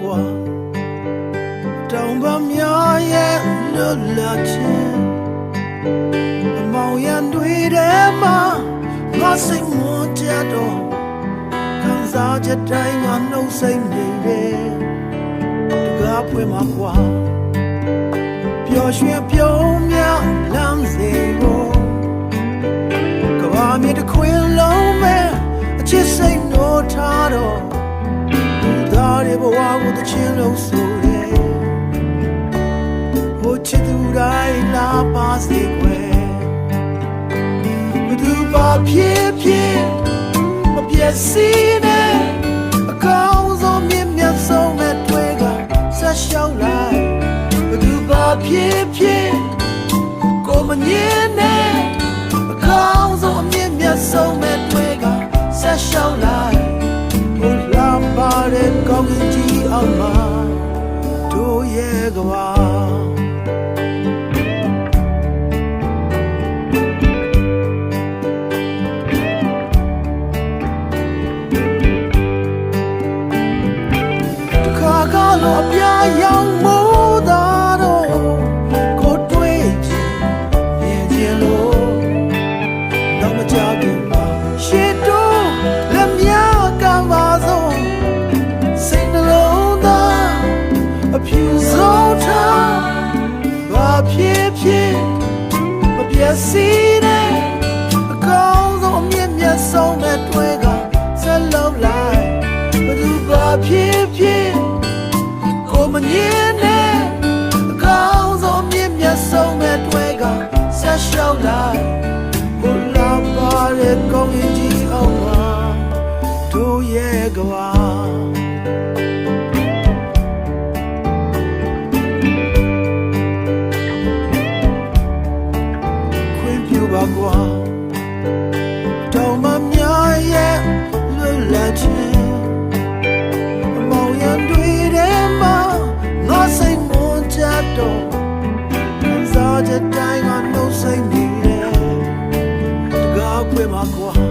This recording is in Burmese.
กว่าတောင်ပမြရဲ့လွတ်လပ်ခြင်းအမောင်ရန်တွေထဲမှာငါစိတ်မွန်ကြတော့ခံစားချက်တိုင်းငါနှုတ်စိတ်နေတယ်တကားဖွင့်မှာကွာပျော်ရွှင်ပြုံးမြလမ်းစေဖို့ကဘာမြေတစ်ခွင်လုံးမဲ့အချစ်စိတ်နှိုးထားတော့ ချင်းလုံးဆိုတယ်ဟိုချစ်သူတိုင်းလာပါစေကွယ်ဘသူပါဖြစ်ဖြစ်မပြည့်စည်နဲ့အကောင်းဆုံးမြင့်မြတ်ဆုံးမဲ့တွေကဆက်ရှောက်လိုက်ဘသူပါဖြစ်ဖြစ်ကိုမငင်းနဲ့အကောင်းဆုံးအမြင့်မြတ်ဆုံးမဲ့တွေကဆက်ရှောက်လိုက် တို့ မပြည့်စည်နဲ့အကောင်းဆုံးအမြင့်မြတ်ဆုံးမဲ့တွေကဆက်လုံးလိုက်ဘယ်သူဘာဖြစ်ဖြစ်ကိုမငင်းနဲ့အကောင်းဆုံးအမြင့်မြတ်ဆုံးမဲ့တွေကဆက်ရှောက်လိုက်ဘုလားပါတဲ့ကောင်းရင်ကြီးအောင်ပါတို့ရဲ့က ခံစား